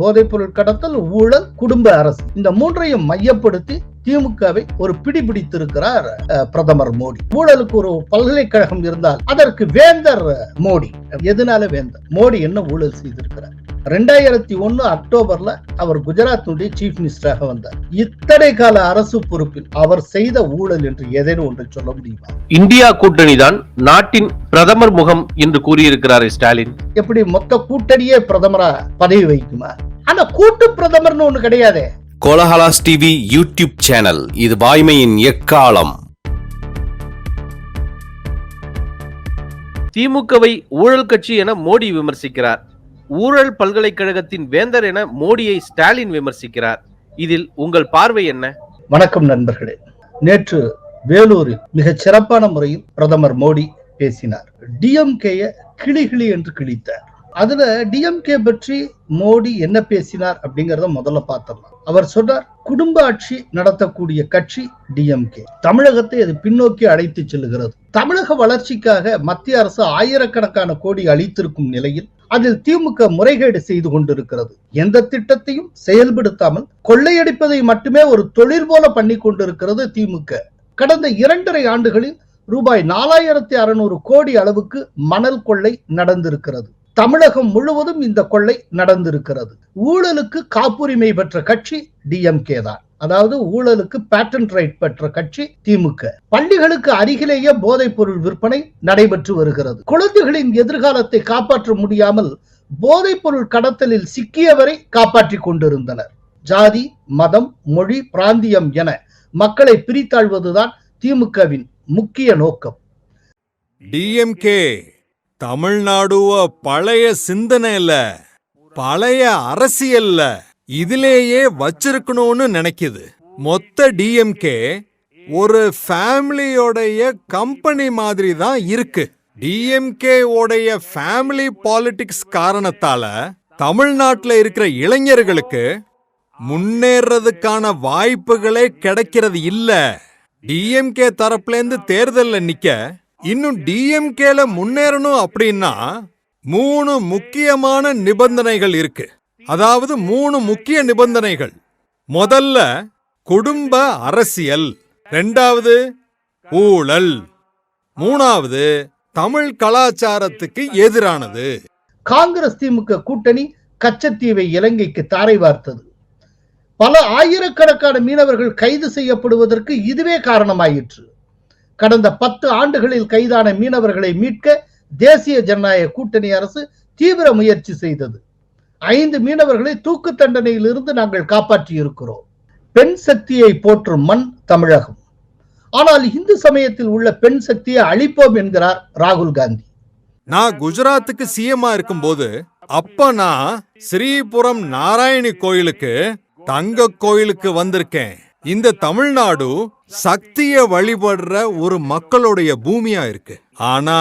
போதைப்பொருள் கடத்தல் ஊழல் குடும்ப அரசு. இந்த மூன்றையும் மையப்படுத்தி திமுகவை ஒரு பிடி பிடித்திருக்கிறார் அஹ், பிரதமர் மோடி. ஊழலுக்கு ஒரு பல்கலைக்கழகம் இருந்தால் அதற்கு வேந்தர் மோடி. எதனால வேந்தர்? மோடி என்ன ஊழல் செய்திருக்கிறார்? ரெண்டாயிரத்தி ஒன்னு அக்டோபர்ல அவர் குஜராத்தினுடைய சீஃப் மினிஸ்டராக வந்தார். இத்தனை கால அரசு பொறுப்பில் அவர் செய்த ஊழல் என்று ஏதேனும் ஒன்றை சொல்ல முடியுமா? இந்தியா கூட்டணிதான் நாட்டின் பிரதமர் முகம் என்று கூறியிருக்கிறார் ஸ்டாலின். எப்படி மொத்த கூட்டணியே பிரதமரா பதவி வைக்குமா ஆனா கூட்டு பிரதமர்னு ஒண்ணு கிடையாதே. Kolahalas TV YouTube channel. இது வாய்மையின் எக்காலம். திமுகவை ஊழல் கட்சி என மோடி விமர்சிக்கிறார். ஊழல் பல்கலைக்கழகத்தின் வேந்தர் என மோடியை ஸ்டாலின் விமர்சிக்கிறார். இதில் உங்கள் பார்வை என்ன? வணக்கம் நண்பர்களே. நேற்று வேலூரில் மிகச் சிறப்பான முறையில் பிரதமர் மோடி பேசினார். டிஎம்கேய கிளி கிளி என்று கிழித்தார். அதுல டிஎம்கே பற்றி மோடி என்ன பேசினார் அப்படிங்கறத முதல்ல பார்த்திடலாம். அவர் சொன்னார் குடும்ப ஆட்சி நடத்தக்கூடிய கட்சி டிஎம்கே தமிழகத்தை அது பின்னோக்கி அழைத்து செல்லுகிறது. தமிழக வளர்ச்சிக்காக மத்திய அரசு ஆயிரக்கணக்கான கோடி அளித்திருக்கும் நிலையில் அதில் திமுக முறைகேடு செய்து கொண்டிருக்கிறது. எந்த திட்டத்தையும் செயல்படுத்தாமல் கொள்ளையடிப்பதை மட்டுமே ஒரு தொழில் போல பண்ணி கொண்டிருக்கிறது திமுக. கடந்த இரண்டரை ஆண்டுகளில் ரூபாய் நாலாயிரத்தி அறுநூறு கோடி அளவுக்கு மணல் கொள்ளை நடந்திருக்கிறது. தமிழகம் முழுவதும் இந்த கொள்ளை நடந்திருக்கிறது. ஊழலுக்கு காப்புரிமை பெற்ற கட்சி டிஎம்கே தான். அதாவது ஊழலுக்கு பேட்டன்ட் ரைட் பெற்ற கட்சி திமுக பள்ளிகளுக்கு அருகிலேயே போதைப் பொருள் விற்பனை நடைபெற்று வருகிறது. குழந்தைகளின் எதிர்காலத்தை காப்பாற்ற முடியாமல் போதைப் பொருள் கடத்தலில் சிக்கியவரை காப்பாற்றிக் கொண்டிருந்தனர். ஜாதி மதம் மொழி பிராந்தியம் என மக்களை பிரித்தாழ்வதுதான் திமுகவின் முக்கிய நோக்கம். டிஎம்கே தமிழ்நாடுவ பழைய சிந்தனையில பழைய அரசியல்ல இதிலேயே வச்சிருக்கணும்னு நினைக்குது. மொத்த டிஎம்கே ஒரு ஃபேமிலியோடைய கம்பெனி மாதிரி தான் இருக்கு. டிஎம்கே உடைய ஃபேமிலி பாலிடிக்ஸ் காரணத்தால தமிழ்நாட்டுல இருக்கிற இளைஞர்களுக்கு முன்னேறதுக்கான வாய்ப்புகளே கிடைக்கிறது இல்ல. டிஎம்கே தரப்புல இருந்து தேர்தல்ல நிக்க இன்னும் டிஎம்கேல முன்னேறணும் அப்படின்னா மூணு முக்கியமான நிபந்தனைகள் இருக்கு. அதாவது மூணு முக்கிய நிபந்தனைகள். முதல்ல குடும்ப அரசியல். ரெண்டாவது ஊழல். மூணாவது தமிழ் கலாச்சாரத்துக்கு எதிரானது. காங்கிரஸ் திமுக கூட்டணி கச்சத்தீவை இலங்கைக்கு தாரை வார்த்தது. பல ஆயிரக்கணக்கான மீனவர்கள் கைது செய்யப்படுவதற்கு இதுவே காரணமாயிற்று. கடந்த பத்து ஆண்டுகளில் கைதான மீனவர்களை மீட்க தேசிய ஜனநாயக கூட்டணி அரசு தீவிர முயற்சி செய்தது. ஐந்து மீனவர்களை தூக்கு தண்டனையிலிருந்து நாங்கள் காப்பாற்றி இருக்கிறோம் பெண் சக்தியை போற்றும் மண் தமிழகம். ஆனால் இந்து சமயத்தில் உள்ள பெண் சக்தியை அழிப்போம் என்கிறார் ராகுல் காந்தி. நான் குஜராத்துக்கு சிஎம்மா இருக்கும்போது அப்ப நான் ஸ்ரீபுரம் நாராயணி கோயிலுக்கு தங்க கோயிலுக்கு வந்திருக்கேன். இந்த தமிழ்நாடு சக்திய வழிபடுற ஒரு மக்களுடைய பூமியா இருக்கு. ஆனா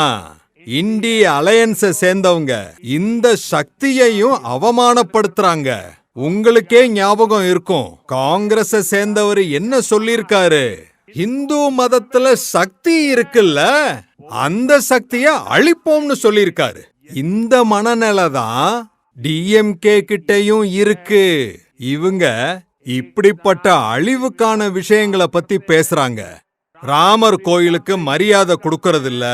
இந்திய அலையன்ஸ சேர்ந்தவங்க இந்த சக்தியையும் அவமானப்படுத்துறாங்க. உங்களுக்கே ஞாபகம் இருக்கும். காங்கிரஸ சேர்ந்தவர் என்ன சொல்லியிருக்காரு? இந்து மதத்துல சக்தி இருக்குல்ல? அந்த சக்திய அழிப்போம்னு சொல்லிருக்காரு இந்த மனநிலை தான் டிஎம்கே கிட்டயும் இருக்கு. இவங்க இப்படிப்பட்ட அழிவுக்கான விஷயங்களை பத்தி பேசுறாங்க. ராமர் கோயிலுக்கு மரியாதை கொடுக்கறதில்ல.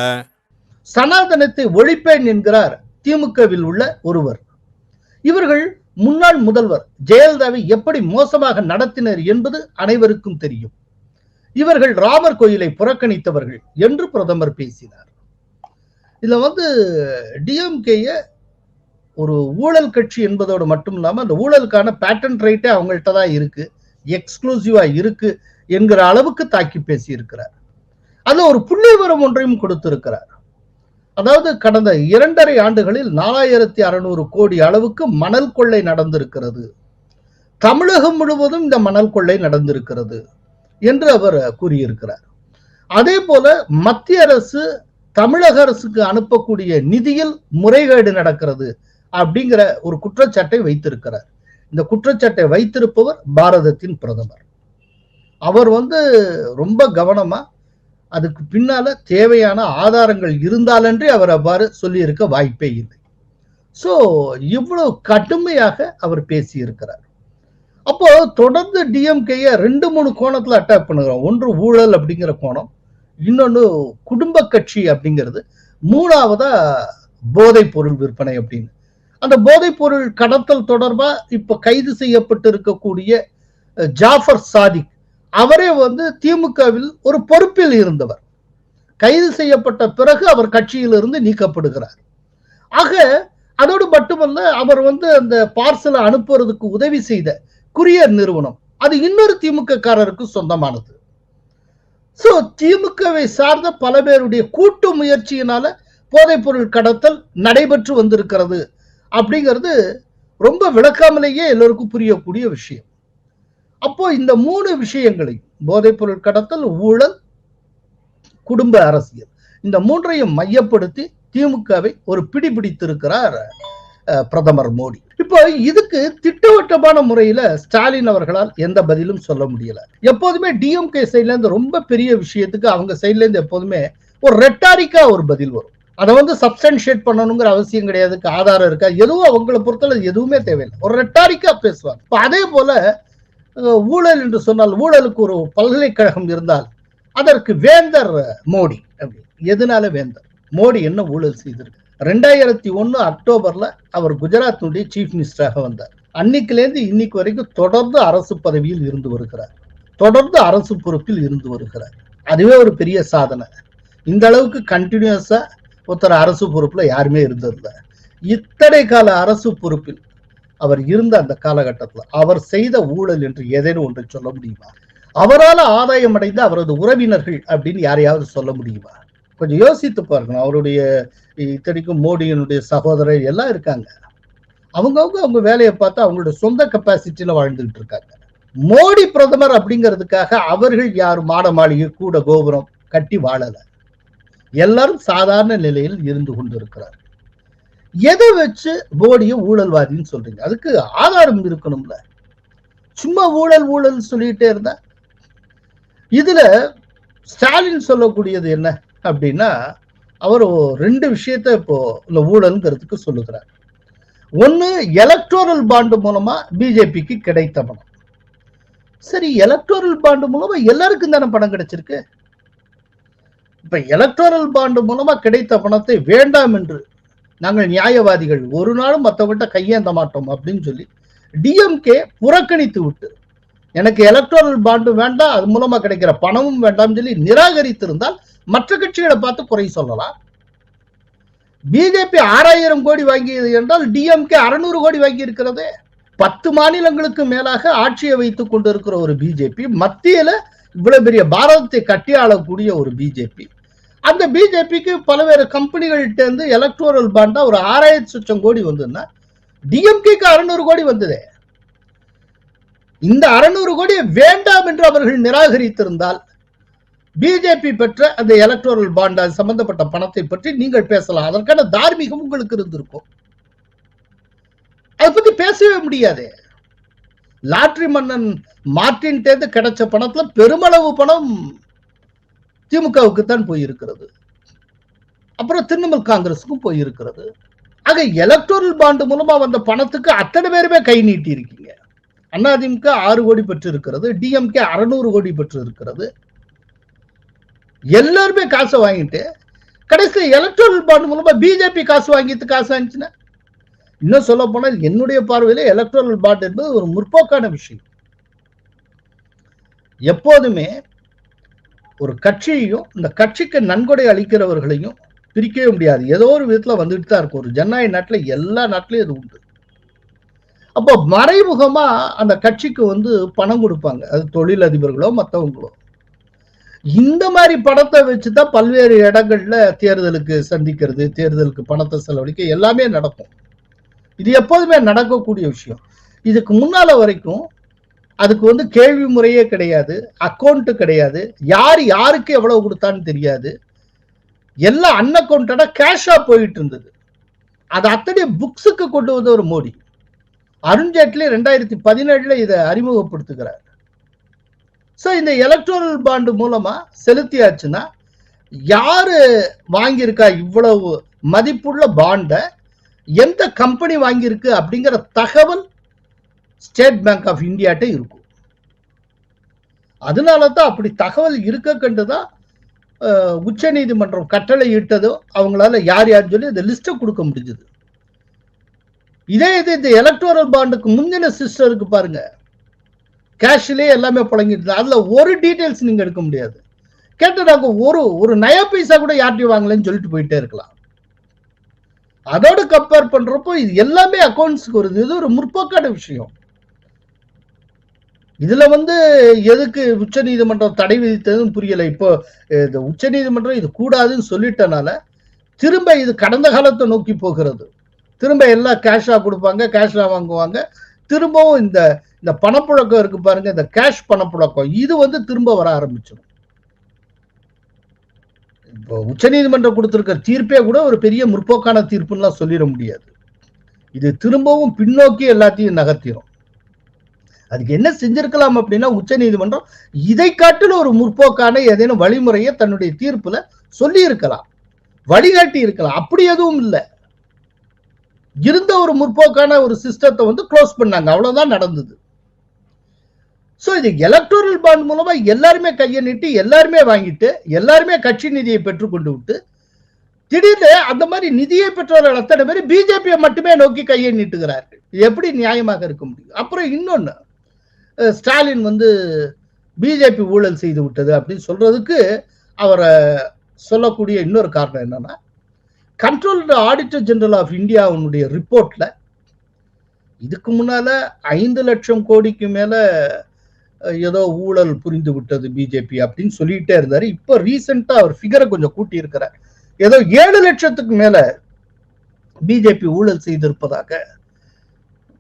சனாதனத்தை ஒழிப்பேன் என்கிறார் திமுகவில் உள்ள ஒருவர். இவர்கள் முன்னாள் முதல்வர் ஜெயலலிதாவை எப்படி மோசமாக நடத்தினர் என்பது அனைவருக்கும் தெரியும். இவர்கள் ராமர் கோயிலை புறக்கணித்தவர்கள் என்று பிரதமர் பேசினார். இதுல வந்து டிஎம்கேய ஒரு ஊழல் கட்சி என்பதோடு மட்டும் இல்லாம அந்த ஊழலுக்கான பேட்டன் ரைட்டே அவங்கள்ட்ட தான் இருக்கு. எக்ஸ்க்ளூசிவா இருக்கு என்கிற அளவுக்கு தாக்கி பேசி இருக்கிறார் அதுல ஒரு புள்ளி விவரம் ஒன்றையும் கொடுத்திருக்கிறார். அதாவது கடந்த இரண்டரை ஆண்டுகளில் நாலாயிரத்தி அறுநூறு கோடி அளவுக்கு மணல் கொள்ளை நடந்திருக்கிறது. தமிழகம் முழுவதும் இந்த மணல் கொள்ளை நடந்திருக்கிறது என்று அவர் கூறியிருக்கிறார். அதே போல மத்திய அரசு தமிழக அரசுக்கு அனுப்பக்கூடிய நிதியில் முறைகேடு நடக்கிறது. அப்படிங்கிற ஒரு குற்றச்சாட்டை வைத்திருக்கிறார். இந்த குற்றச்சாட்டை வைத்திருப்பவர் பாரதத்தின் பிரதமர். அவர் வந்து ரொம்ப கவனமா அதுக்கு பின்னால தேவையான ஆதாரங்கள் இருந்தாலன்றி அவர் அவ்வாறு சொல்லியிருக்க வாய்ப்பே இல்லை. ஸோ இவ்வளவு கடுமையாக அவர் பேசியிருக்கிறார். அப்போ தொடர்ந்து டிஎம்கேய ரெண்டு மூணு கோணத்துல அட்டாக் பண்ணுகிறோம். ஒன்று ஊழல் அப்படிங்கிற கோணம் இன்னொன்று குடும்ப கட்சி அப்படிங்கிறது. மூணாவதா போதைப் பொருள் விற்பனை அப்படின்னு. அந்த போதைப்பொருள் கடத்தல் தொடர்பா இப்ப கைது செய்யப்பட்டு இருக்கக்கூடிய ஜாஃபர் சாதிக். அவரே வந்து திமுகவில் ஒரு பொறுப்பில் இருந்தவர். கைது செய்யப்பட்ட பிறகு அவர் கட்சியிலிருந்து நீக்கப்படுகிறார். ஆக அதோடு மட்டுமல்ல அவர் வந்து அந்த பார்சலை அனுப்புறதுக்கு உதவி செய்த குரியர் நிறுவனம். அது இன்னொரு திமுக காரருக்கு சொந்தமானது. சோ திமுகவை சார்ந்த பல பேருடைய கூட்டு முயற்சியினால போதைப்பொருள் கடத்தல் நடைபெற்று வந்திருக்கிறது. அப்படிங்கிறது ரொம்ப விளக்காமலேயே எல்லோருக்கும் புரியக்கூடிய விஷயம். அப்போ இந்த மூணு விஷயங்களை போதைப்பொருள் கடத்தல் ஊழல் குடும்ப அரசியல் இந்த மூன்றையும் மையப்படுத்தி திமுகவை ஒரு பிடி பிடித்திருக்கிறார் பிரதமர் மோடி. இப்போ இதுக்கு திட்டவட்டமான முறையில ஸ்டாலின் அவர்களால் எந்த பதிலும் சொல்ல முடியல. எப்போதுமே டிஎம்கே சைட்ல இருந்து ரொம்ப பெரிய விஷயத்துக்கு அவங்க சைட்ல இருந்து எப்போதுமே ஒரு ரெட்டாரிக்கா ஒரு பதில் வரும். அதை வந்து சப்ஸ்டன்ஷியேட் பண்ணணுங்கிற அவசியம் கிடையாது. ஆதாரம் இருக்கா? எதுவும் அவங்கள பொறுத்தல எதுவுமே தேவையில்லை. ஒரு ரெட்டாரிக்கா பேசுவார். இப்போ அதே போல ஊழல் என்று சொன்னால் ஊழலுக்கு ஒரு பல்கலைக்கழகம் இருந்தால் அதற்கு வேந்தர் மோடி அப்படி. எதனால வேந்தர்? மோடி என்ன ஊழல் செய்திருக்கு ரெண்டாயிரத்தி ஒன்னு அக்டோபர்ல அவர் குஜராத்தினுடைய சீஃப் மினிஸ்டராக வந்தார். அன்னைக்குலேருந்து இன்னைக்கு வரைக்கும் தொடர்ந்து அரசு பதவியில் இருந்து வருகிறார். தொடர்ந்து அரசு பொறுப்பில் இருந்து வருகிறார். அதுவே ஒரு பெரிய சாதனை. இந்த அளவுக்கு கண்டினியூஸாக ஒருத்தர் அரசு பொறுப்புல யாருமே இருந்ததில்ல. இத்தனை கால அரசு பொறுப்பில் அவர் இருந்த அந்த காலகட்டத்தில் அவர் செய்த ஊழல் என்று ஏதேனும் ஒன்று சொல்ல முடியுமா? அவரால் ஆதாயம் அடைந்த அவரது உறவினர்கள் அப்படின்னு யாரையாவது சொல்ல முடியுமா? கொஞ்சம் யோசித்து பாருங்க அவருடைய இத்தனைக்கும் மோடியினுடைய சகோதரர் எல்லாம் இருக்காங்க. அவங்கவுங்க அவங்க வேலையை பார்த்து அவங்களுடைய சொந்த கெப்பாசிட்டியில வாழ்ந்துகிட்டு இருக்காங்க. மோடி பிரதமர் அப்படிங்கிறதுக்காக அவர்கள் யாரும் மாட மாளிகை கூட கோபுரம் கட்டி வாழலை. எல்லாரும் சாதாரண நிலையில் இருந்து கொண்டிருக்கிறார் எதை வச்சு மோடியை ஊழல்வாதின்னு சொல்றீங்க? அதுக்கு ஆதாரம் இருக்கணும்ல. சும்மா ஊழல் ஊழல் சொல்லிட்டே இருந்தா? இதுல ஸ்டாலின் சொல்லக்கூடியது என்ன அப்படின்னா அவர் ரெண்டு விஷயத்த இப்போ இந்த ஊழல்ங்கிறதுக்கு சொல்லுகிறார். ஒன்னு எலக்டோரல் பாண்டு மூலமா பிஜேபிக்கு கிடைத்த பணம். சரி எலக்டோரல் பாண்டு மூலமா எல்லாருக்கும் தானே பணம் கிடைச்சிருக்கு? இப்ப எலக்டோரல் பாண்டு மூலமா கிடைத்த பணத்தை வேண்டாம் என்று நாங்கள் நியாயவாதிகள் ஒரு நாளும் மற்றவர்கிட்ட கையேந்த மாட்டோம் அப்படின்னு சொல்லி டிஎம்கே புறக்கணித்து விட்டு எனக்கு எலக்ட்ரல் பாண்டு வேண்டாம் அது மூலமா கிடைக்கிற பணமும் வேண்டாம் சொல்லி நிராகரித்திருந்தால் மற்ற கட்சிகளை பார்த்து குறை சொல்லலாம். பிஜேபி ஆறாயிரம் கோடி வாங்கியது என்றால் டிஎம்கே அறுநூறு கோடி வாங்கி இருக்கிறது பத்து மாநிலங்களுக்கு மேலாக ஆட்சியை வைத்துக் கொண்டிருக்கிற ஒரு பிஜேபி மத்தியில இவ்வளவு பெரிய பாரதத்தை கட்டி ஆளக்கூடிய ஒரு பிஜேபி அந்த பிஜேபிக்கு பல்வேறு கம்பெனிகள்கிட்ட இருந்து எலக்ட்ரோரல் பாண்டா ஒரு ஆறாயிரத்தி லட்சம் கோடி வந்ததுன்னா டிஎம்கேக்கு அறுநூறு கோடி வந்தது. இந்த அறுநூறு கோடி வேண்டாம் என்று அவர்கள் நிராகரித்திருந்தால் பிஜேபி பெற்ற அந்த எலக்ட்ரோரல் பாண்டா சம்பந்தப்பட்ட பணத்தை பற்றி நீங்கள் பேசலாம். அதற்கான தார்மீகம் உங்களுக்கு இருந்திருக்கும். அதை பத்தி பேசவே முடியாது. லாட்ரி மன்னன் மார்டின் கிடைச்ச பணத்துல பெருமளவு பணம் திமுகவுக்கு தான் போயிருக்கிறது. அப்புறம் திரிணாமுல் காங்கிரஸுக்கும் போயிருக்கிறது. ஆக எலக்டோரல் பாண்டு மூலமா வந்த பணத்துக்கு அத்தனை பேருமே கை நீட்டி இருக்கீங்க அதிமுக ஆறு கோடி பெற்று இருக்கிறது டிஎம்கே அறுநூறு கோடி பெற்று இருக்கிறது எல்லாருமே காசை வாங்கிட்டு கடைசியில் எலக்ட்ரல் பாண்ட் மூலமா பிஜேபி காசு வாங்கிட்டு காசு வாங்கிச்சுன்னா இன்னும் சொல்ல போனால் என்னுடைய பார்வையில் எலக்ட்ரல் பாண்ட் என்பது ஒரு முற்போக்கான விஷயம். எப்போதுமே ஒரு கட்சியையும் இந்த கட்சிக்கு நன்கொடை அளிக்கிறவர்களையும் பிரிக்கவே முடியாது. ஏதோ ஒரு விதத்துல வந்துட்டு தான் இருக்கும். ஒரு ஜனநாயக நாட்டில் எல்லா நாட்டிலையும் இது உண்டு. அப்போ மறைமுகமா அந்த கட்சிக்கு வந்து பணம் கொடுப்பாங்க. அது தொழிலதிபர்களோ மற்றவங்களோ இந்த மாதிரி பணத்தை வச்சுதான் பல்வேறு இடங்கள்ல தேர்தலுக்கு சந்திக்கிறது தேர்தலுக்கு பணத்தை செலவழிக்க எல்லாமே நடக்கும். இது எப்போதுமே நடக்கக்கூடிய விஷயம். இதுக்கு முன்னால வரைக்கும் அதுக்கு வந்து கேள்வி முறையே கிடையாது அக்கௌண்ட் கிடையாது யார் யாருக்கு எவ்வளவு கொடுத்தான்னு தெரியாது. எல்லாம் அன்அக்கௌண்டடா கேஷா போயிட்டு இருந்தது. அது அத்தனை புக்ஸுக்கு கொண்டு வந்த ஒரு மோடி. அருண்ஜேட்லி ரெண்டாயிரத்தி பதினேழுல இதை அறிமுகப்படுத்துகிறார். ஸோ இந்த எலக்ட்ரல் பாண்டு மூலமா செலுத்தியாச்சுன்னா யாரு வாங்கியிருக்கா இவ்வளவு மதிப்புள்ள பாண்டை எந்த கம்பெனி வாங்கியிருக்கு அப்படிங்கிற தகவல் ஸ்டேட் பேங்க் ஆஃப் இந்தியாட்ட இருக்கும். அதனால தான் அப்படி தகவல் இருக்க கண்டு தான் உச்ச நீதிமன்றம் கட்டளை இட்டதோ அவங்களால யார் யார் சொல்லி இந்த லிஸ்ட்டை கொடுக்க முடிஞ்சது. இதே இது இந்த எலக்டோரல் பாண்டுக்கு முந்தின சிஸ்டம் இருக்கு பாருங்க. கேஷ்லயே எல்லாமே புழங்கிட்டு அதுல ஒரு டீட்டெயில்ஸ் நீங்க எடுக்க முடியாது. கேட்டு நாங்க ஒரு ஒரு நய பைசா கூட யார்ட்டையும் வாங்கலன்னு சொல்லிட்டு போயிட்டே இருக்கலாம். அதோட கம்பேர் பண்றப்போ இது எல்லாமே அக்கௌண்ட்ஸ்க்கு வருது. இது ஒரு முற்போக்கான விஷயம். இதுல வந்து எதுக்கு உச்ச நீதிமன்றம் தடை விதித்ததுன்னு புரியல. இப்போ இந்த உச்ச நீதிமன்றம் இது கூடாதுன்னு சொல்லிட்டனால திரும்ப இது கடந்த காலத்தை நோக்கி போகிறது. திரும்ப எல்லாம் கேஷா கொடுப்பாங்க கேஷா வாங்குவாங்க. திரும்பவும் இந்த இந்த பணப்புழக்கம் இருக்கு பாருங்க இந்த கேஷ் பணப்புழக்கம் இது வந்து திரும்ப வர ஆரம்பிச்சிடும். இப்போ உச்சநீதிமன்றம் கொடுத்துருக்க தீர்ப்பே கூட ஒரு பெரிய முற்போக்கான தீர்ப்புலாம் சொல்லிட முடியாது. இது திரும்பவும் பின்னோக்கி எல்லாத்தையும் நகர்த்திடும் அதுக்கு என்ன செஞ்சிருக்கலாம் அப்படின்னா உச்ச நீதிமன்றம் இதை காட்டிலும் ஒரு முற்போக்கான ஏதேனும் வழிமுறையை தன்னுடைய தீர்ப்புல சொல்லி இருக்கலாம் வழிகாட்டி இருக்கலாம். அப்படி எதுவும் இல்லை. இருந்த ஒரு முற்போக்கான ஒரு சிஸ்டத்தை வந்து க்ளோஸ் பண்ணாங்க. அவ்வளவுதான் நடந்தது. சோ இது எலக்டோரல் பாண்ட் மூலமா எல்லாருமே கையை நீட்டி எல்லாருமே வாங்கிட்டு எல்லாருமே கட்சி நிதியை பெற்றுக்கொண்டு விட்டு திடீர்னு அந்த மாதிரி நிதியை பெற்றவர்கள் அத்தனை பேர் பிஜேபியை மட்டுமே நோக்கி கையை நீட்டுகிறார்கள். எப்படி நியாயமாக இருக்க முடியும்? அப்புறம் இன்னொன்னு ஸ்டாலின் வந்து பிஜேபி ஊழல் செய்து விட்டது அப்படின்னு சொல்றதுக்கு அவரை சொல்லக்கூடிய இன்னொரு காரணம் என்னன்னா கண்ட்ரோல் ஆடிட்டர் ஜெனரல் ஆஃப் இந்தியாவுடைய ரிப்போர்ட்ல இதுக்கு முன்னால ஐந்து லட்சம் கோடிக்கு மேல ஏதோ ஊழல் புரிந்து விட்டது பிஜேபி அப்படின்னு சொல்லிட்டே இருந்தாரு. இப்போ ரீசெண்டா அவர் ஃபிகரை கொஞ்சம் கூட்டி இருக்கிறார் ஏதோ ஏழு லட்சத்துக்கு மேல பிஜேபி ஊழல் செய்திருப்பதாக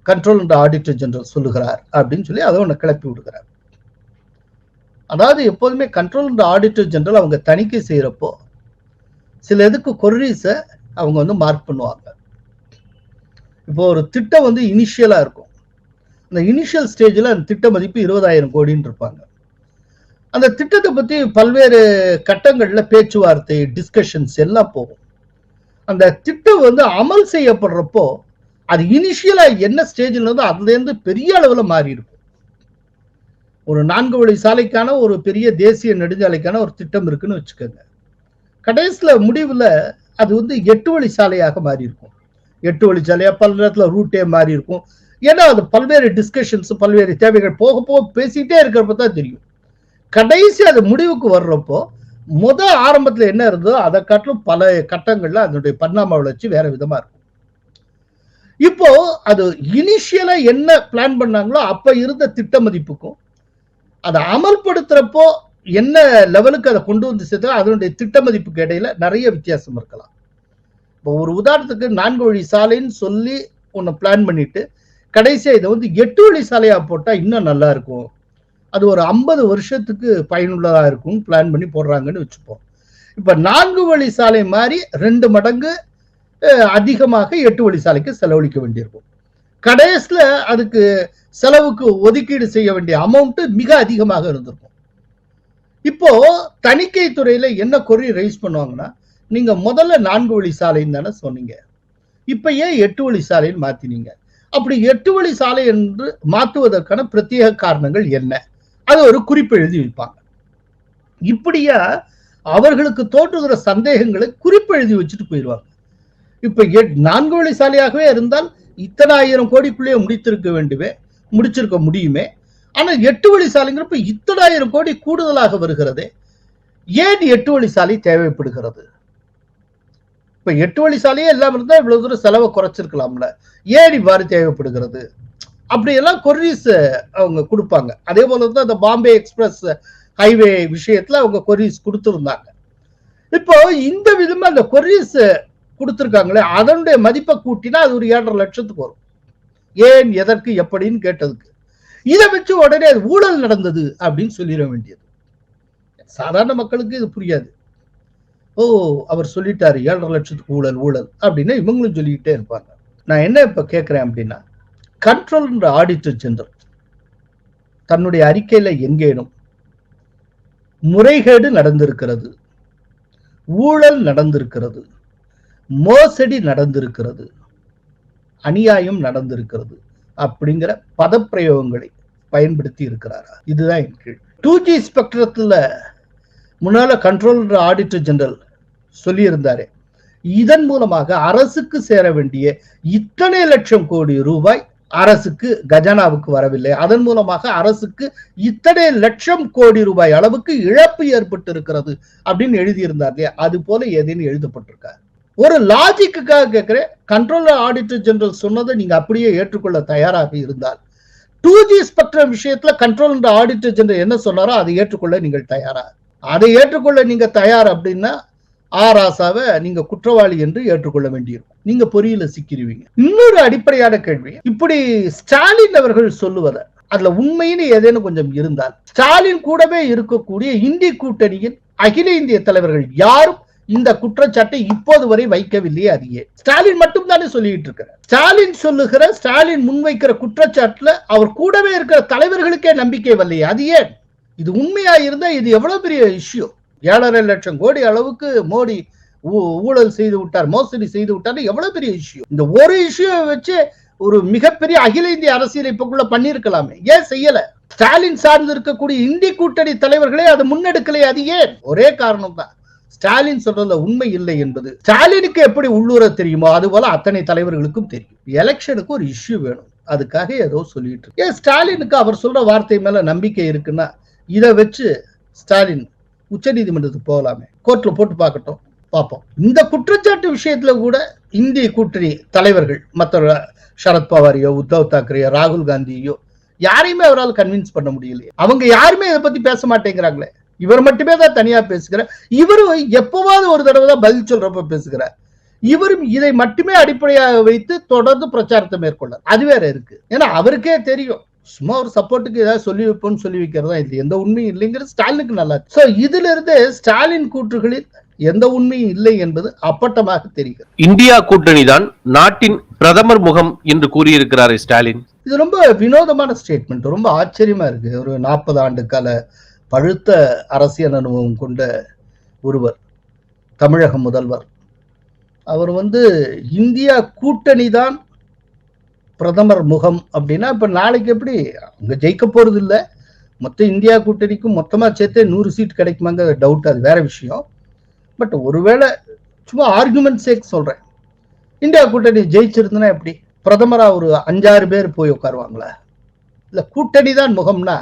கண்ட்ரோல் அண்ட் ஆடிட்டர் ஜெனரல் சொல்லுகிறார் அப்படின்னு சொல்லி அதை ஒன்று கிளப்பி விடுகிறார். அதாவது எப்போதுமே கண்ட்ரோல் அண்ட் ஆடிட்டர் ஜெனரல் அவங்க தணிக்கை செய்கிறப்போ சில இதுக்கு கொர்ரீஸை அவங்க வந்து மார்க் பண்ணுவாங்க. இப்போ ஒரு திட்டம் வந்து இனிஷியலாக இருக்கும். அந்த இனிஷியல் ஸ்டேஜில் அந்த திட்ட மதிப்பு இருபதாயிரம் கோடின்னு இருப்பாங்க. அந்த திட்டத்தை பற்றி பல்வேறு கட்டங்களில் பேச்சுவார்த்தை டிஸ்கஷன்ஸ் எல்லாம் போகும். அந்த திட்டம் வந்து அமல் செய்யப்படுறப்போ அது இனிஷியலா என்ன ஸ்டேஜில் இருந்தோ அதுலேருந்து பெரிய அளவில் மாறி இருக்கும். ஒரு நான்கு வழி சாலைக்கான ஒரு பெரிய தேசிய நெடுஞ்சாலைக்கான ஒரு திட்டம் இருக்குன்னு வச்சுக்கோங்க. கடைசியில் முடிவில் அது வந்து எட்டு வழி சாலையாக மாறி இருக்கும். எட்டு வழி சாலையாக பல நேரத்தில் ரூட்டே மாறி இருக்கும். ஏன்னா அது பல்வேறு டிஸ்கஷன்ஸ் பல்வேறு தேவைகள் போக போக பேசிகிட்டே இருக்கிறப்ப தான் தெரியும். கடைசி அது முடிவுக்கு வர்றப்போ முத ஆரம்பத்தில் என்ன இருந்ததோ அதை காட்டிலும் பல கட்டங்களில் அதனுடைய பரிணாம வளர்ச்சி வேற விதமாக இருக்கும். இப்போ அது இனிஷியலா என்ன பிளான் பண்ணாங்களோ அப்ப இருந்த திட்ட மதிப்புக்கும் அதை அமல்படுத்துறப்போ என்ன லெவலுக்கு அதை கொண்டு வந்து சேர்த்தா அதனுடைய திட்ட மதிப்புக்கு இடையில நிறைய வித்தியாசம் இருக்கலாம். இப்போ ஒரு உதாரணத்துக்கு நான்கு வழி சாலைன்னு சொல்லி ஒன்று பிளான் பண்ணிட்டு கடைசியா இதை வந்து எட்டு வழி சாலையா போட்டா இன்னும் நல்லா இருக்கும். அது ஒரு ஐம்பது வருஷத்துக்கு பயனுள்ளதா இருக்கும் பிளான் பண்ணி போடுறாங்கன்னு வச்சுப்போம். இப்ப நான்கு வழி சாலை மாதிரி ரெண்டு மடங்கு அதிகமாக எட்டு வழி சாலைக்கு செலவழிக்க வேண்டியிருக்கும். கடைசியில அதுக்கு செலவுக்கு ஒதுக்கீடு செய்ய வேண்டிய அமௌண்ட் மிக அதிகமாக இருந்திருக்கும். இப்போ தணிக்கை துறையில என்ன கொரி ரைஸ் பண்ணுவாங்கன்னா நீங்க முதல்ல நான்கு வழி சாலைன்னு தானே சொன்னீங்க. இப்ப ஏன் எட்டு வழி சாலைன்னு மாத்தினீங்க. அப்படி எட்டு வழி சாலை என்று மாற்றுவதற்கான பிரத்யேக காரணங்கள் என்ன? அது ஒரு குறிப்பு எழுதி வைப்பாங்க. இப்படியா அவர்களுக்கு தோற்றுகிற சந்தேகங்களை குறிப்பு எழுதி வச்சுட்டு போயிடுவாங்க. இப்ப நான்கு வழி சாலையாகவே இருந்தால் இத்தனை ஆயிரம் கோடிக்குள்ளேயே முடித்திருக்க வேண்டுமே முடிச்சிருக்க முடியுமே. ஆனா எட்டு வழி சாலைங்கிறப்ப இத்தனாயிரம் கோடி கூடுதலாக வருகிறதே. ஏன் எட்டு வழி சாலை தேவைப்படுகிறது? இப்ப எட்டு வழி சாலையே இல்லாம இருந்தா இவ்வளவு தூரம் செலவை குறைச்சிருக்கலாம்ல. ஏன் இவ்வாறு தேவைப்படுகிறது? அப்படியெல்லாம் கொர்ரீஸ் அவங்க கொடுப்பாங்க. அதே போல தான் இந்த பாம்பே எக்ஸ்பிரஸ் ஹைவே விஷயத்துல அவங்க கொரிஸ் கொடுத்துருந்தாங்க. இப்போ இந்த விதமா அந்த கொரிஸ் கொடுத்துருக்காங்களே அதனுடைய மதிப்பை கூட்டினா அது ஒரு ஏழரை லட்சத்துக்கு வரும். ஏன் எதற்கு எப்படின்னு கேட்டதுக்கு. இதை வச்சு உடனே அது ஊழல் நடந்தது அப்படின்னு சொல்லிட வேண்டியது. சாதாரண மக்களுக்கு இது புரியாது. ஓ அவர் சொல்லிட்டாரு ஏழரை லட்சத்துக்கு ஊழல் ஊழல் அப்படின்னு இவங்களும் சொல்லிக்கிட்டே இருப்பாங்க. நான் என்ன இப்ப கேட்கிறேன் அப்படின்னா கண்ட்ரோல் ஆடிட்டர் ஜெனரல் தன்னுடைய அறிக்கையில எங்கேனும் முறைகேடு நடந்திருக்கிறது ஊழல் நடந்திருக்கிறது மோசடி நடந்திருக்கிறது. அநியாயம் நடந்திருக்கிறது அப்படிங்கிற பதப்பிரயோகங்களை பயன்படுத்தி இருக்கிறாரா? இதுதான் என் கீழ் டூ ஜி ஸ்பெக்ட்ரத்துல முன்னால கண்ட்ரோலர் ஆடிட்டர் ஜெனரல் சொல்லியிருந்தாரு. இதன் மூலமாக அரசுக்கு சேர வேண்டிய இத்தனை லட்சம் கோடி ரூபாய் அரசுக்கு கஜானாவுக்கு வரவில்லை. அதன் மூலமாக அரசுக்கு இத்தனை லட்சம் கோடி ரூபாய் அளவுக்கு இழப்பு ஏற்பட்டு இருக்கிறது அப்படின்னு எழுதியிருந்தார் இல்லையா? அது போல ஏதேன்னு எழுதப்பட்டிருக்காரு ஒரு லாஜிக்குக்காக கேட்கிறேன். கண்ட்ரோலர் ஆடிட்டர் ஜெனரல் சொன்னதை நீங்க அப்படியே ஏற்றுக்கொள்ள தயாராக இருந்தால் டூ ஜி ஸ்பெக்ட்ரம் விஷயத்துல கண்ட்ரோல் ஆடிட்டர் ஜெனரல் என்ன சொன்னாரோ அதை ஏற்றுக்கொள்ள நீங்கள் தயாரா அதை ஏற்றுக்கொள்ள நீங்க தயார் அப்படின்னா ஆ ராசாவை நீங்க குற்றவாளி என்று ஏற்றுக்கொள்ள வேண்டியிருக்கும். நீங்க பொறியில சிக்கிடுவீங்க இன்னொரு அடிப்படையான கேள்வி இப்படி ஸ்டாலின் அவர்கள் சொல்லுவதை அதுல உண்மைன்னு ஏதேனும் கொஞ்சம் இருந்தால் ஸ்டாலின் கூடவே இருக்கக்கூடிய இந்திய கூட்டணியின் அகில இந்திய தலைவர்கள் யாரும் இந்த குற்றச்சாட்டை இப்போது வரை வைக்கவில்லையே அது ஏன் ஸ்டாலின் மட்டும் தானே சொல்லிட்டு இருக்கிறார் ஸ்டாலின் சொல்லுகிற ஸ்டாலின் முன்வைக்கிற குற்றச்சாட்டுல அவர் கூடவே இருக்கிற தலைவர்களுக்கே நம்பிக்கை வரலையே அது ஏன் இது உண்மையா இருந்தா இது எவ்வளவு பெரிய இஷ்யூ ஏழரை லட்சம் கோடி அளவுக்கு மோடி ஊ- ஊழல் செய்து விட்டார் மோசடி செய்து விட்டார் எவ்வளவு பெரிய இஷ்யூ இந்த ஒரு இஷ்யூவை வச்சு ஒரு மிகப்பெரிய அகில இந்திய அரசியல் இப்பக்குள்ள பண்ணிருக்கலாமே ஏன் செய்யல? ஸ்டாலின் சார்ந்து இருக்கக்கூடிய இந்தி கூட்டணி தலைவர்களே அதை முன்னெடுக்கலையே அது ஏன் ஒரே காரணம் தான் ஸ்டாலின் சொல்றதுல உண்மை இல்லை என்பது. ஸ்டாலினுக்கு எப்படி உள்ளூர தெரியுமோ அது போல அத்தனை தலைவர்களுக்கும் தெரியும். எலெக்ஷனுக்கு ஒரு இஷ்யூ வேணும். அதுக்காக ஏதோ சொல்லிட்டு இருக்கு. ஏன் ஸ்டாலினுக்கு அவர் சொல்ற வார்த்தை மேல நம்பிக்கை இருக்குன்னா இதை வச்சு ஸ்டாலின் உச்ச நீதிமன்றத்துக்கு போகலாமே. கோர்ட்ல போட்டு பார்க்கட்டும். பார்ப்போம். இந்த குற்றச்சாட்டு விஷயத்துல கூட இந்திய கூட்டணி தலைவர்கள் மற்ற சரத் பவாரியோ உத்தவ் தாக்கரேயோ ராகுல் காந்தியோ யாரையுமே அவரால் கன்வின்ஸ் பண்ண முடியலையே. அவங்க யாருமே இதை பத்தி பேச மாட்டேங்கிறாங்களே. இவர் மட்டுமே தான் தனியா பேசுகிறார் இவரும் எப்பவாவது ஒரு தடவை தான் பதில் சொல்றப்ப பேசுகிறார். இவரும் இதை மட்டுமே அடிப்படையாக வைத்து தொடர்ந்து பிரச்சாரத்தை மேற்கொள்ளார் அது வேற இருக்கு. ஏன்னா அவருக்கே தெரியும். சும்மா ஒரு சப்போர்ட்டுக்கு ஏதாவது சொல்லி வைப்போம்னு சொல்லி வைக்கிறதா இது எந்த உண்மையும் இல்லைங்கிறது ஸ்டாலினுக்கு நல்லா சோ இதுல இருந்து ஸ்டாலின் கூற்றுகளில் எந்த உண்மையும் இல்லை என்பது அப்பட்டமாக தெரிகிறது. இந்தியா கூட்டணிதான் நாட்டின் பிரதமர் முகம் என்று கூறியிருக்கிறார் ஸ்டாலின். இது ரொம்ப வினோதமான ஸ்டேட்மெண்ட் ரொம்ப ஆச்சரியமா இருக்கு. ஒரு நாற்பது ஆண்டு கால பழுத்த அரசியல் அனுபவம் கொண்ட ஒருவர் தமிழக முதல்வர். அவர் வந்து இந்தியா கூட்டணி தான் பிரதமர் முகம் அப்படின்னா இப்போ நாளைக்கு எப்படி? அவங்க ஜெயிக்க போகிறது இல்லை மொத்த இந்தியா கூட்டணிக்கும் மொத்தமாக சேர்த்தே நூறு சீட் கிடைக்குமாங்க டவுட் அது வேற விஷயம். பட் ஒருவேளை சும்மா ஆர்குமெண்ட் சேக் சொல்கிறேன் இந்தியா கூட்டணி ஜெயிச்சிருந்தனா எப்படி? பிரதமராக ஒரு அஞ்சாறு பேர் போய் உட்காருவாங்களா? இல்லை கூட்டணி தான் முகம்னா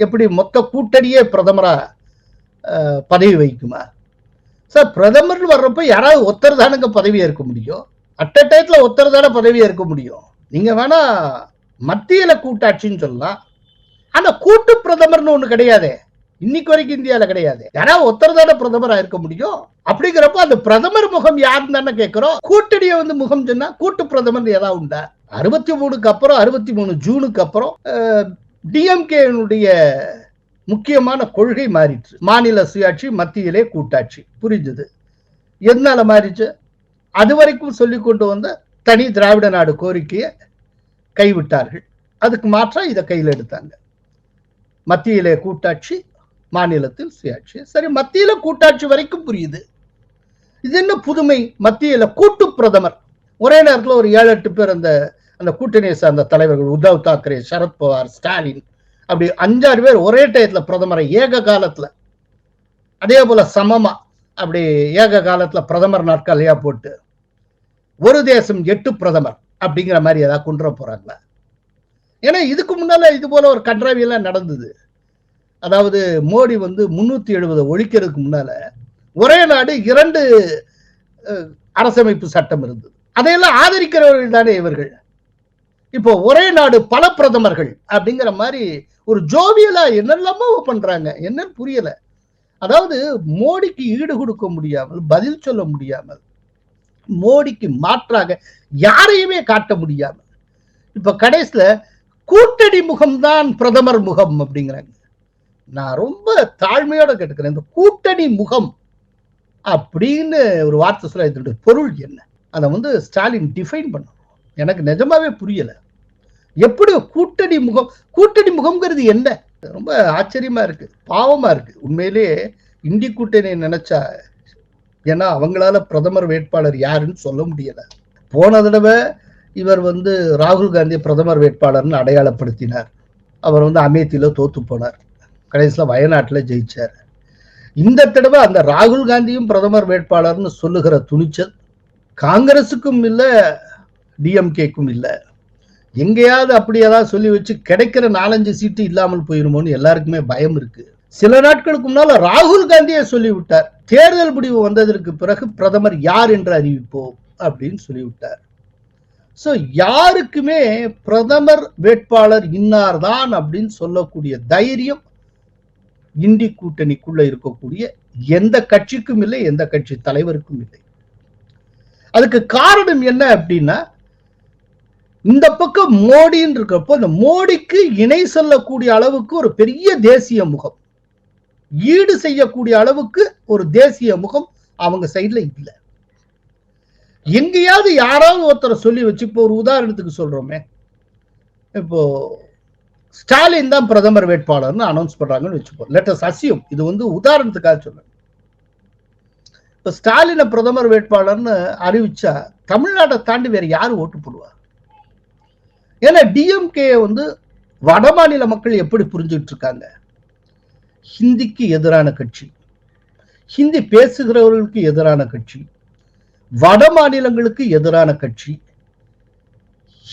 எப்படி மொத்த கூட்டணியே பிரதமராக பதவி வைக்குமா சார் பிரதமர் வர்றப்ப யாராவது ஒருத்தர் தானுங்க பதவி இருக்க முடியும். அட் அ டைத்தில் ஒருத்தர் தானே பதவி இருக்க முடியும். நீங்கள் வேணா மத்தியில் கூட்டாட்சின்னு சொல்லலாம். ஆனால் கூட்டு பிரதமர்னு ஒன்று கிடையாதே. இன்னைக்கு வரைக்கும் இந்தியாவில் கிடையாது. யாராவது ஒருத்தர் தானே பிரதமராக இருக்க முடியும். அப்படிங்கிறப்ப அந்த பிரதமர் முகம் யாருன்னு தானே கேட்கிறோம். கூட்டணியை வந்து முகம் சொன்னா கூட்டு பிரதமர் ஏதாவது உண்டா? அறுபத்தி மூணுக்கு அப்புறம் அறுபத்தி மூணு ஜூனுக்கு அப்புறம் டிஎம்கேனுடைய முக்கியமான கொள்கை மாறிடுச்சு. மாநில சுயாட்சி மத்தியிலே கூட்டாட்சி. புரிஞ்சுது? எதனால மாறிச்சு? அது வரைக்கும் சொல்லி கொண்டு வந்த தனி திராவிட நாடு கோரிக்கையை கைவிட்டார்கள். அதுக்கு மாற்றாக இதை கையில் எடுத்தாங்க. மத்தியிலே கூட்டாட்சி மாநிலத்தில் சுயாட்சி. சரி மத்தியில கூட்டாட்சி வரைக்கும் புரியுது. இது என்ன புதுமை? மத்தியில கூட்டு பிரதமர். ஒரே நேரத்தில் ஒரு ஏழு எட்டு பேர் அந்த அந்த கூட்டணியை சார்ந்த தலைவர்கள் உத்தவ் தாக்கரே சரத்பவார் ஸ்டாலின் அப்படி அஞ்சாறு பேர் ஒரே டயத்துல பிரதமரை ஏக காலத்துல அதே போல சமமா அப்படி ஏக காலத்துல பிரதமர் நாற்காலியா போட்டு ஒரு தேசம் எட்டு பிரதமர் அப்படிங்கிற மாதிரி ஏதாவது கொண்டு வர போறாங்களா? ஏன்னா இதுக்கு முன்னால இது போல ஒரு கன்றாவியெல்லாம் நடந்தது. அதாவது மோடி வந்து முன்னூத்தி எழுபதை ஒழிக்கிறதுக்கு முன்னால ஒரே நாடு இரண்டு அரசமைப்பு சட்டம் இருந்தது. அதையெல்லாம் ஆதரிக்கிறவர்கள் தானே இவர்கள். இப்போ ஒரே நாடு பல பிரதமர்கள் அப்படிங்கிற மாதிரி ஒரு ஜோவியலா என்னெல்லாமோ பண்றாங்க. என்னன்னு புரியல. அதாவது மோடிக்கு ஈடு கொடுக்க முடியாமல் பதில் சொல்ல முடியாமல் மோடிக்கு மாற்றாக யாரையுமே காட்ட முடியாமல். இப்ப கடைசியில கூட்டணி முகம்தான் பிரதமர் முகம் அப்படிங்கிறாங்க. நான் ரொம்ப தாழ்மையோட கேட்டுக்கிறேன். இந்த கூட்டணி முகம் அப்படின்னு ஒரு வார்த்தை சொல்ல இதனுடைய பொருள் என்ன? அதை வந்து ஸ்டாலின் டிஃபைன் பண்ணணும். எனக்கு நிஜமாவே புரியலை. எப்படி கூட்டணி முகம் கூட்டணி முகம்ங்கிறது என்ன? ரொம்ப ஆச்சரியமா இருக்கு பாவமா இருக்கு. உண்மையிலேயே இந்தி கூட்டணி நினைச்சா ஏன்னா அவங்களால பிரதமர் வேட்பாளர் யாருன்னு சொல்ல முடியல. போன தடவை இவர் வந்து ராகுல் காந்தியை பிரதமர் வேட்பாளர்னு அடையாளப்படுத்தினார். அவர் வந்து அமேத்தியில தோத்து போனார். கடைசியில் வயநாட்டில் ஜெயிச்சார். இந்த தடவை அந்த ராகுல் காந்தியும் பிரதமர் வேட்பாளர்னு சொல்லுகிற துணிச்சல் காங்கிரஸுக்கும் இல்லை டிஎம்கேக்கும் இல்லை. எங்கேயாவது அப்படி ஏதாவது சொல்லி வச்சு கிடைக்கிற நாலஞ்சு சீட்டு இல்லாமல் போயிருமோன்னு எல்லாருக்குமே பயம் இருக்கு. சில நாட்களுக்கு முன்னால ராகுல் காந்தியே சொல்லிவிட்டார். தேர்தல் முடிவு வந்ததற்கு பிறகு பிரதமர் யார் என்று அறிவிப்போம் அப்படின்னு சொல்லிவிட்டார். ஸோ யாருக்குமே பிரதமர் வேட்பாளர் இன்னார் தான் அப்படின்னு சொல்லக்கூடிய தைரியம் இந்தி கூட்டணிக்குள்ள இருக்கக்கூடிய எந்த கட்சிக்கும் இல்லை எந்த கட்சி தலைவருக்கும் இல்லை. அதுக்கு காரணம் என்ன அப்படின்னா இந்த பக்கம் மோடின்னு இருக்கிறப்போ இந்த மோடிக்கு இணை சொல்லக்கூடிய அளவுக்கு ஒரு பெரிய தேசிய முகம். ஈடு செய்யக்கூடிய அளவுக்கு ஒரு தேசிய முகம் அவங்க சைட்ல இல்ல. எங்கேயாவது யாராவது ஒருத்தரை சொல்லி வச்சு இப்போ ஒரு உதாரணத்துக்கு சொல்றோமே. இப்போ ஸ்டாலின் தான் பிரதமர் வேட்பாளர்னு அனௌன்ஸ் பண்றாங்கன்னு வச்சுப்போம் லெட்டஸ் அசியம் இது வந்து உதாரணத்துக்காக சொல்லுங்க இப்போ ஸ்டாலினை பிரதமர் வேட்பாளர்னு அறிவிச்சா தமிழ்நாட்டை தாண்டி வேற யாரு ஓட்டு போடுவார் ஏன்னா டிஎம்கே வந்து வட மாநில மக்கள் எப்படி புரிஞ்சுட்டு இருக்காங்க ஹிந்திக்கு எதிரான கட்சி. ஹிந்தி பேசுகிறவர்களுக்கு எதிரான கட்சி. வட மாநிலங்களுக்கு எதிரான கட்சி.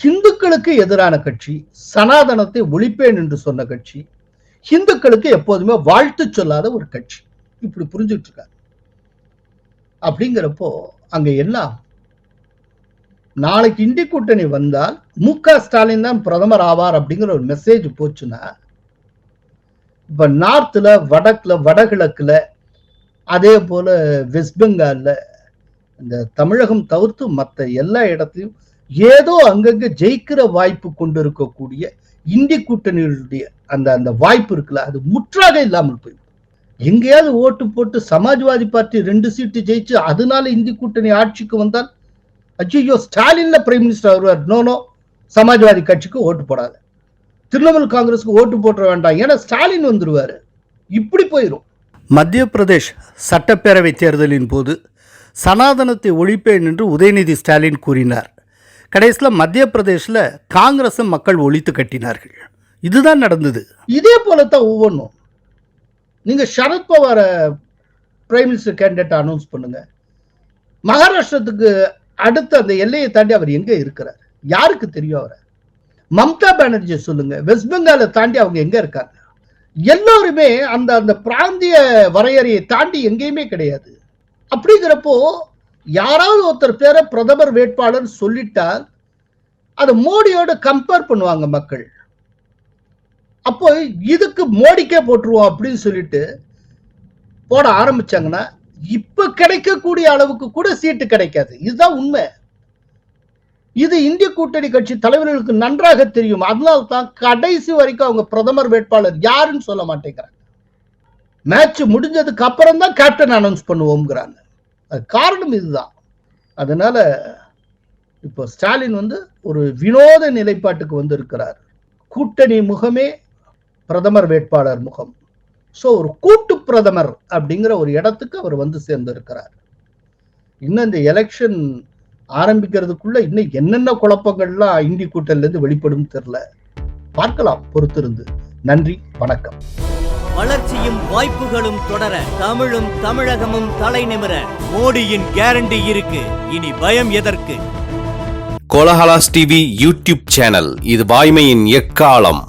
ஹிந்துக்களுக்கு எதிரான கட்சி. சனாதனத்தை ஒழிப்பேன் என்று சொன்ன கட்சி. ஹிந்துக்களுக்கு எப்போதுமே வாழ்த்து சொல்லாத ஒரு கட்சி. இப்படி புரிஞ்சுட்டு இருக்காங்க அப்படிங்கிறப்போ அங்க என்ன நாளைக்கு இந்தி கூட்டணி வந்தால் மு க ஸ்டாலின் தான் பிரதமர் ஆவார் அப்படிங்கிற ஒரு மெசேஜ் போச்சுன்னா இப்ப நார்த்ல வடக்குல வடகிழக்குல அதே போல வெஸ்ட் பெங்கால்ல இந்த தமிழகம் தவிர்த்து மற்ற எல்லா இடத்தையும் ஏதோ அங்கங்க ஜெயிக்கிற வாய்ப்பு கொண்டு இருக்கக்கூடிய இந்தி கூட்டணிகளுடைய அந்த அந்த வாய்ப்பு இருக்குல்ல அது முற்றாக இல்லாமல் போயிடும். எங்கேயாவது ஓட்டு போட்டு சமாஜ்வாதி பார்ட்டி ரெண்டு சீட்டு ஜெயிச்சு அதனால இந்தி கூட்டணி ஆட்சிக்கு வந்தால் அஜியோ ஸ்டாலின்ல பிரைம் மினிஸ்டர் வருவார் நோ நோ சமாஜ்வாதி கட்சிக்கு ஓட்டு போடாத. திரிணாமுல் காங்கிரஸுக்கு ஓட்டு போட்டுற வேண்டாம். ஏன்னா ஸ்டாலின் வந்துருவாரு. இப்படி போயிடும் மத்திய பிரதேஷ் சட்டப்பேரவை தேர்தலின் போது சனாதனத்தை ஒழிப்பேன் என்று உதயநிதி ஸ்டாலின் கூறினார். கடைசியில் மத்திய பிரதேசில் காங்கிரஸை மக்கள் ஒழித்து கட்டினார்கள். இதுதான் நடந்தது. இதே போலத்தான் ஒவ்வொன்றும். நீங்க சரத்பவாரை பிரைம் மினிஸ்டர் கேண்டிடேட் அனௌன்ஸ் பண்ணுங்க. மகாராஷ்டிரத்துக்கு அடுத்த அந்த எல்லையை தாண்டி அவர் எங்க இருக்கிறார்? யாருக்கு தெரியும் அவரை? மம்தா பானர்ஜி சொல்லுங்க. வெஸ்ட் பெங்காலை தாண்டி அவங்க எங்க இருக்காங்க? எல்லோருமே அந்த அந்த பிராந்திய வரையறையை தாண்டி எங்கேயுமே கிடையாது. அப்படிங்கிறப்போ யாராவது ஒருத்தர் பேரை பிரதமர் வேட்பாளர் சொல்லிட்டால் அதை மோடியோட கம்பேர் பண்ணுவாங்க மக்கள். அப்போ இதுக்கு மோடிக்கே போட்டுருவோம் அப்படின்னு சொல்லிட்டு போட ஆரம்பிச்சாங்கன்னா இப்ப கிடைக்கக்கூடிய அளவுக்கு கூட சீட்டு கிடைக்காது. இதுதான் உண்மை. இது இந்திய கூட்டணி கட்சி தலைவர்களுக்கு நன்றாக தெரியும். அதனால தான் கடைசி வரைக்கும் அவங்க பிரதமர் வேட்பாளர் யாருன்னு சொல்ல மாட்டேங்கிறாங்க. மேட்ச் முடிஞ்சதுக்கு அப்புறம் தான் கேப்டன் அனௌன்ஸ் பண்ணுவோம்ங்கிறாங்க. அது காரணம் இதுதான். அதனால இப்போ ஸ்டாலின் வந்து ஒரு வினோத நிலைப்பாட்டுக்கு வந்திருக்கிறார். கூட்டணி முகமே பிரதமர் வேட்பாளர் முகம். ஸோ ஒரு கூட்டு பிரதமர் அப்படிங்கிற ஒரு இடத்துக்கு அவர் வந்து சேர்ந்திருக்கிறார். இன்னும் இந்த எலெக்ஷன் ஆரம்பிக்கிறதுக்குள்ள இன்னும் என்னென்ன குழப்பங்கள்லாம் இந்தி கூட்டணில இருந்து வெளிப்படும் தெரியல. பார்க்கலாம் பொறுத்திருந்து. நன்றி வணக்கம். வளர்ச்சியும் வாய்ப்புகளும் தொடர தமிழும் தமிழகமும் தலை நிமிர மோடியின் கேரண்டி இருக்கு. இனி பயம் எதற்கு? கோலஹலாஸ் டிவி யூடியூப் சேனல் இது வாய்மையின் எக்காலம்?